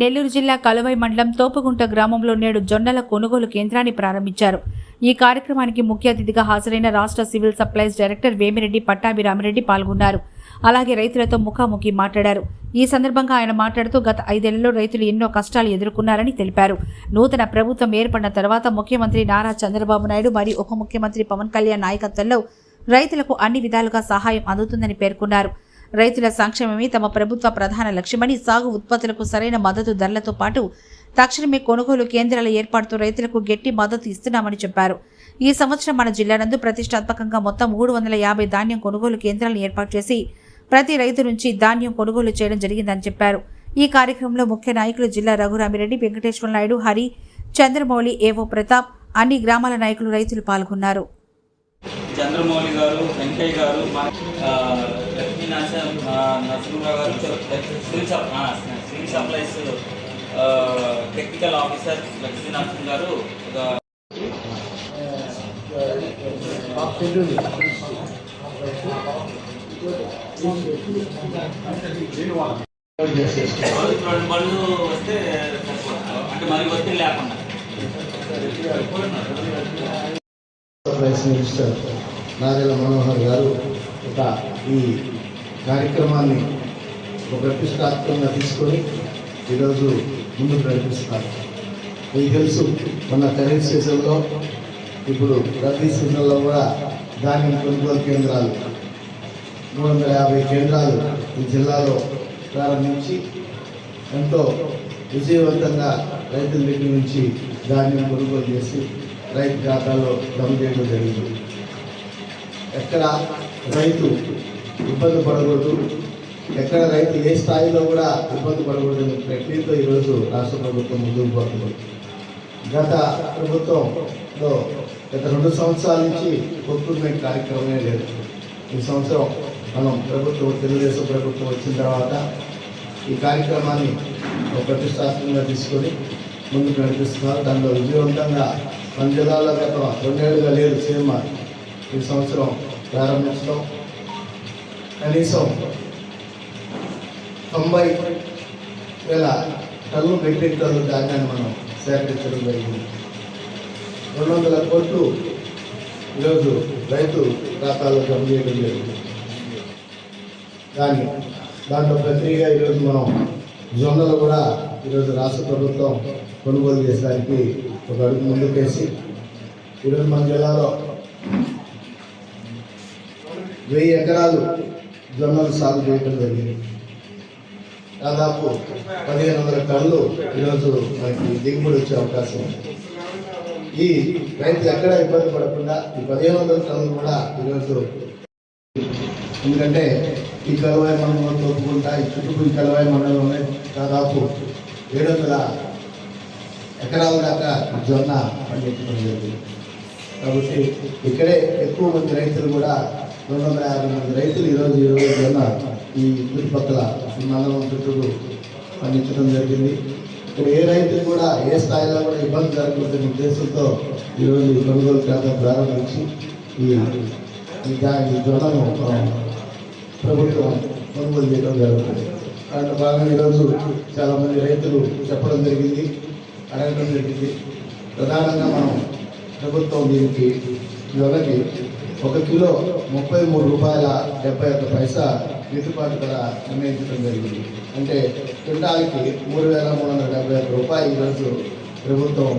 నెల్లూరు జిల్లా కలువై మండలం తోపుగుంట గ్రామంలో నేడు జొన్నల కొనుగోలు కేంద్రాన్ని ప్రారంభించారు. ఈ కార్యక్రమానికి ముఖ్య అతిథిగా హాజరైన రాష్ట్ర civil supplies director Vemireddy Pattabhiramireddy పాల్గొన్నారు. అలాగే రైతులతో ముఖాముఖి మాట్లాడారు. ఈ సందర్భంగా ఆయన మాట్లాడుతూ గత ఐదేళ్ళలో రైతులు ఎన్నో కష్టాలు ఎదుర్కొన్నారని తెలిపారు. నూతన ప్రభుత్వం ఏర్పడిన తర్వాత ముఖ్యమంత్రి నారా చంద్రబాబు నాయుడు మరియు ఉప ముఖ్యమంత్రి పవన్ కళ్యాణ్ నాయకత్వంలో రైతులకు అన్ని విధాలుగా సహాయం అందుతుందని పేర్కొన్నారు. రైతుల సంక్షేమమే తమ ప్రభుత్వ ప్రధాన లక్ష్యమని సాగు ఉత్పత్తులకు సరైన మద్దతు ధరలతో పాటు తక్షణమే కొనుగోలు కేంద్రాల ఏర్పాటుతో రైతులకు గట్టి మద్దతు ఇస్తున్నామని చెప్పారు. ఈ సంవత్సరం మన జిల్లా నందు ప్రతిష్టాత్మకంగా మొత్తం మూడు వందల యాభై ధాన్యం కొనుగోలు కేంద్రాలను ఏర్పాటు చేసి ప్రతి రైతు నుంచి ధాన్యం కొనుగోలు చేయడం జరిగిందని చెప్పారు. ఈ కార్యక్రమంలో ముఖ్య నాయకులు జిల్లా రఘురామిరెడ్డి వెంకటేశ్వర నాయుడు హరి చంద్రమౌళి ఏవో ప్రతాప్ అన్ని గ్రామాల నాయకులు రైతులు పాల్గొన్నారు. చంద్రమౌళి గారు వెంకయ్య గారు నరసింహరావు గారు సివిల్ సప్ civil supplies technical officer Lakshmi Narasimha గారు రెండు బళ్ళు వస్తే అంటే మరి వస్తే లేకుండా. మినిస్టర్ నాదెల మనోహర్ గారు ఒక ఈ కార్యక్రమాన్ని ఒక ప్రతిష్టాత్మకంగా తీసుకొని ఈరోజు ముందుకు నడిపిస్తున్నారు. మీకు తెలుసు మన ఖరీఫ్ సీజన్లో ఇప్పుడు రబీ సీజన్లో కూడా ధాన్యం కొనుగోలు కేంద్రాలు మూడు వందల యాభై కేంద్రాలు ఈ జిల్లాలో ప్రారంభించి ఎంతో విజయవంతంగా రైతుల దగ్గర నుంచి ధాన్యం కొనుగోలు చేసి రైతు ఖాతాలో జమ చేయడం జరిగింది. ఎక్కడ రైతు ఇబ్బంది పడకూడదు. ఎక్కడ రైతు ఏ స్థాయిలో కూడా ఇబ్బంది పడకూడదు అనే ప్రక్రియతో ఈరోజు రాష్ట్ర ప్రభుత్వం ముందుకు పోతుంది. గత ప్రభుత్వంలో గత రెండు సంవత్సరాల నుంచి ప్రొక్యూర్మెంట్ కార్యక్రమమే లేదు. ఈ సంవత్సరం మనం ప్రభుత్వం తెలుగుదేశం ప్రభుత్వం వచ్చిన తర్వాత ఈ కార్యక్రమాన్ని ప్రతిష్టాత్మకంగా తీసుకొని ముందుకు నడిపిస్తున్నారు. దానిలో విజయవంతంగా మన జిల్లాలో గత రెండేళ్ళుగా లేదు సినిమా ఈ సంవత్సరం ప్రారంభించడం. కనీసం తొంభై వేల టన్ను మెట్రిక్ టన్ను ధాన్యాన్ని మనం సేకరించడం జరిగింది. రెండు వందల కోట్లు ఈరోజు రైతు ఖాతాలో జమ చేయడం జరిగింది. కానీ దాంట్లో ప్రతిగా ఈరోజు మనం జొన్నలు కూడా ఈరోజు రాష్ట్ర ప్రభుత్వం కొనుగోలు చేసడానికి ఒక అడుగు ముందుకేసి ఈరోజు మన జిల్లాలో వెయ్యి ఎకరాలు జొన్నలు సాగు చేయడం జరిగింది. దాదాపు పదిహేను వందల టన్నులు ఈరోజు మనకి దిగుబడి వచ్చే అవకాశం ఉంది. ఈ రైతు ఎక్కడ ఇబ్బంది పడకుండా ఈ పదిహేను వందల టన్నులు కూడా ఈరోజు ఎందుకంటే ఈ కలవాయి మండలంలో తోపుకుంటా ఈ చుట్టుపక్కల కలవాయి మండలంలోనే దాదాపు ఏడు వందల ఎకరాల దాకా జొన్న పండించడం జరిగింది. కాబట్టి ఇక్కడే ఎక్కువ మంది రైతులు కూడా రెండు వందల యాభై మంది రైతులు ఈరోజు ఈరోజు జొన్న ఈ చుట్టుపక్కల ఈ మండలం చుట్టూ పండించడం జరిగింది. ఇక్కడ ఏ రైతు కూడా ఏ స్థాయిలో కూడా ఇబ్బంది జరగకూడదనే ఉద్దేశంతో ఈరోజు ఈ కొనుగోలు కేంద్రం ప్రారంభించి ఈ ఈ దా- ఈ జొన్నను ప్రభుత్వం కొనుగోలు చేయడం జరుగుతుంది. దాంట్లో భాగంగా ఈరోజు చాలామంది రైతులు చెప్పడం జరిగింది అడగడం జరిగింది. ప్రధానంగా మనం ప్రభుత్వం దీనికి జొన్నకి ఒక కిలో ముప్పై మూడు రూపాయల డెబ్బై ఒక్క పైసా గిట్టుబాటు ధర నిర్ణయించడం జరిగింది. అంటే క్వింటాల్కి మూడు వేల మూడు వందల డెబ్బై ఒక్క రూపాయలు ఈరోజు ప్రభుత్వం